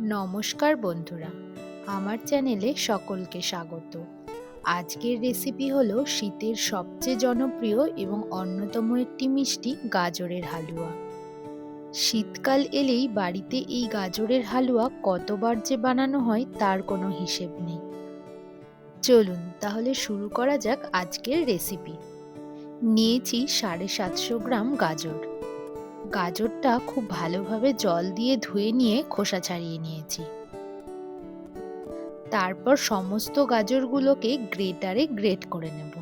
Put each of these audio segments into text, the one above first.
নমস্কার বন্ধুরা, আমার চ্যানেলে সকলকে স্বাগত। আজকের রেসিপি হলো শীতের সবচেয়ে জনপ্রিয় এবং অন্যতম একটি মিষ্টি গাজরের হালুয়া। শীতকাল এলেই বাড়িতে এই গাজরের হালুয়া কতবার যে বানানো হয় তার কোনো হিসেব নেই। চলুন তাহলে শুরু করা যাক আজকের রেসিপি। নিয়েছি সাড়ে সাতশো গ্রাম গাজর। গাজরটা খুব ভালোভাবে জল দিয়ে ধুয়ে নিয়ে খোসা ছাড়িয়ে নিয়েছি। তারপর সমস্ত গাজরগুলোকে গ্রেটারে গ্রেট করে নেব।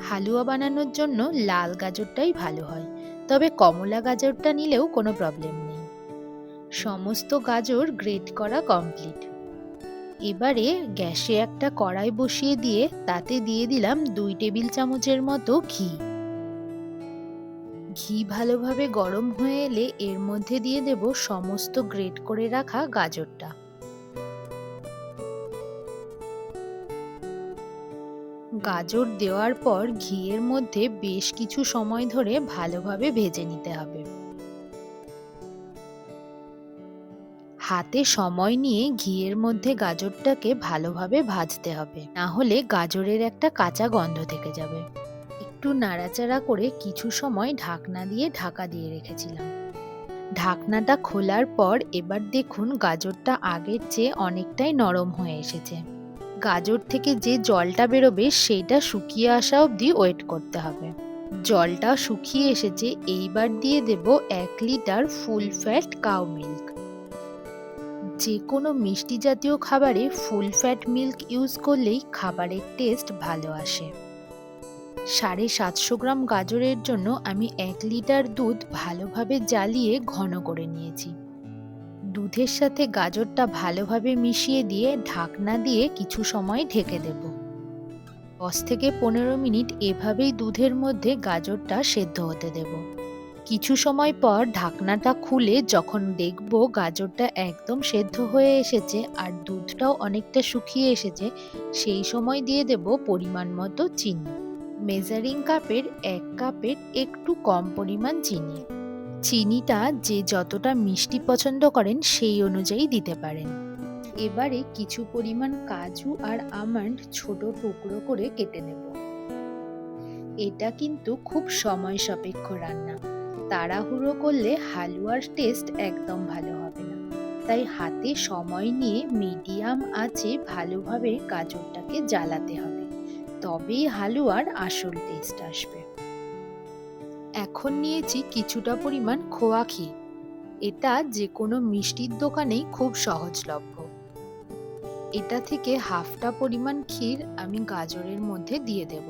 হালুয়া বানানোর জন্য লাল গাজরটাই ভালো হয়, তবে কমলা গাজরটা নিলেও কোনো প্রবলেম নেই। সমস্ত গাজর গ্রেট করা কমপ্লিট। এবারে গ্যাসে একটা কড়াই বসিয়ে দিয়ে তাতে দিয়ে দিলাম দুই টেবিল চামচের মতো ঘি। ঘি ভালোভাবে গরম হয়ে এলে এর মধ্যে দিয়ে দেব সমস্ত গ্রেট করে রাখা গাজরটা। গাজর দেওয়ার পর ঘিয়ের মধ্যে বেশ কিছু সময় ধরে ভালোভাবে ভেজে নিতে হবে। হাতে সময় নিয়ে ঘিয়ের মধ্যে গাজরটাকে ভালোভাবে ভাজতে হবে। না হলে গাজরের একটা কাঁচা গন্ধ থেকে যাবে। একটু নাড়াচাড়া করে কিছু সময় ঢাকনা দিয়ে ঢাকা দিয়ে রেখেছিলাম। ঢাকনাটা খোলার পর এবার দেখুন গাজরটা আগের চেয়ে অনেকটাই নরম হয়ে এসেছে। গাজর থেকে যে জলটা বেরোবে সেইটা শুকিয়ে আসা অবধি ওয়েট করতে হবে। জলটা শুকিয়ে এসেছে এইবার দিয়ে দেব এক litre full fat cow milk যে কোনো মিষ্টি জাতীয় খাবারে ফুল ফ্যাট মিল্ক ইউজ করলেই খাবারের টেস্ট ভালো আসে। সাড়ে সাতশো গ্রাম গাজরের জন্য আমি এক লিটার দুধ ভালোভাবে জ্বালিয়ে ঘন করে নিয়েছি। দুধের সাথে গাজরটা ভালোভাবে মিশিয়ে দিয়ে ঢাকনা দিয়ে কিছু সময় ঢেকে দেব। দশ থেকে পনেরো মিনিট এভাবেই দুধের মধ্যে গাজরটা সেদ্ধ হতে দেব। কিছু সময় পর ঢাকনাটা খুলে যখন দেখব গাজরটা একদম সেদ্ধ হয়ে এসেছে আর দুধটাও অনেকটা শুকিয়ে এসেছে, সেই সময় দিয়ে দেব পরিমাণ মতো চিনি। মেজারিং কাপের এক কাপের একটু কম পরিমাণ চিনি। চিনিটা যে যতটা মিষ্টি পছন্দ করেন সেই অনুযায়ী দিতে পারেন। এবারে কিছু পরিমাণ কাজু আর আমন্ড ছোট টুকরো করে কেটে নেব। এটা কিন্তু খুব সময় সাপেক্ষ রান্না। তাড়াহুড়ো করলে হালুয়ার টেস্ট একদম ভালো হবে না। তাই হাতে সময় নিয়ে মিডিয়াম আঁচে ভালোভাবে গাজরটাকে জ্বালাতে হবে। তবেই হালুয়ার আসল টেস্ট আসবে। এখন নিয়েছি কিছুটা পরিমাণ খোয়া ক্ষীর এটা যে কোনো মিষ্টির দোকানেই খুব সহজলভ্য। এটা থেকে হাফটা পরিমাণ ক্ষীর আমি গাজরের মধ্যে দিয়ে দেব।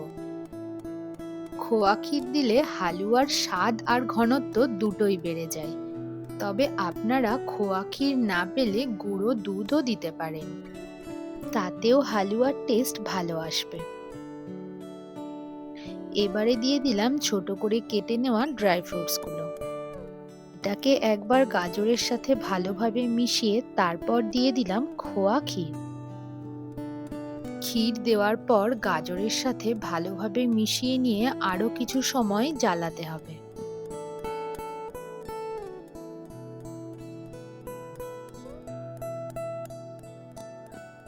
খোয়া ক্ষীর দিলে হালুয়ার স্বাদ আর ঘনত্ব দুটোই বেড়ে যায়। তবে আপনারা খোয়া ক্ষীর না পেলে গুঁড়ো দুধও দিতে পারেন। তাতেও হালুয়ার টেস্ট ভালো আসবে। এবারে দিয়ে দিলাম ছোট করে কেটে নেওয়া ড্রাই ফ্রুটসগুলো। এটাকে একবার গাজরের সাথে ভালোভাবে মিশিয়ে তারপর দিয়ে দিলাম খোয়া ক্ষীর। ক্ষীর দেওয়ার পর গাজরের সাথে ভালোভাবে মিশিয়ে নিয়ে আরও কিছু সময় জ্বালাতে হবে।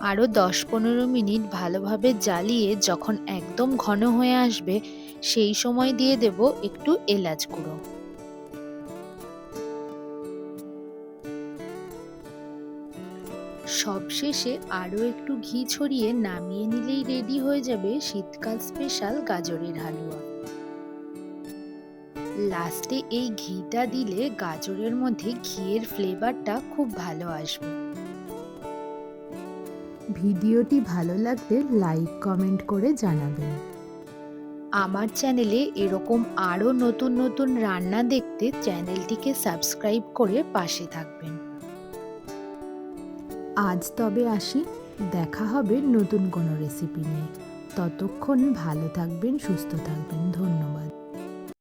আরও দশ পনেরো মিনিট ভালোভাবে জ্বালিয়ে যখন একদম ঘন হয়ে আসবে, সেই সময় দিয়ে দেব একটু এলাচ গুঁড়ো। সবশেষে আরও একটু ঘি ছড়িয়ে নামিয়ে নিলেই রেডি হয়ে যাবে শীতকাল স্পেশাল গাজরের হালুয়া। লাস্টে এই ঘিটা দিলে গাজরের মধ্যে ঘিয়ের ফ্লেভারটা খুব ভালো আসবে। ভিডিওটি ভালো লাগলে লাইক কমেন্ট করে জানাবেন। আমার চ্যানেলে এরকম আরও নতুন নতুন রান্না দেখতে চ্যানেলটিকে সাবস্ক্রাইব করে পাশে থাকবেন। আজ তবে আসি দেখা হবে নতুন কোনো রেসিপি নিয়ে। ততক্ষণ ভালো থাকবেন সুস্থ থাকবেন। ধন্যবাদ।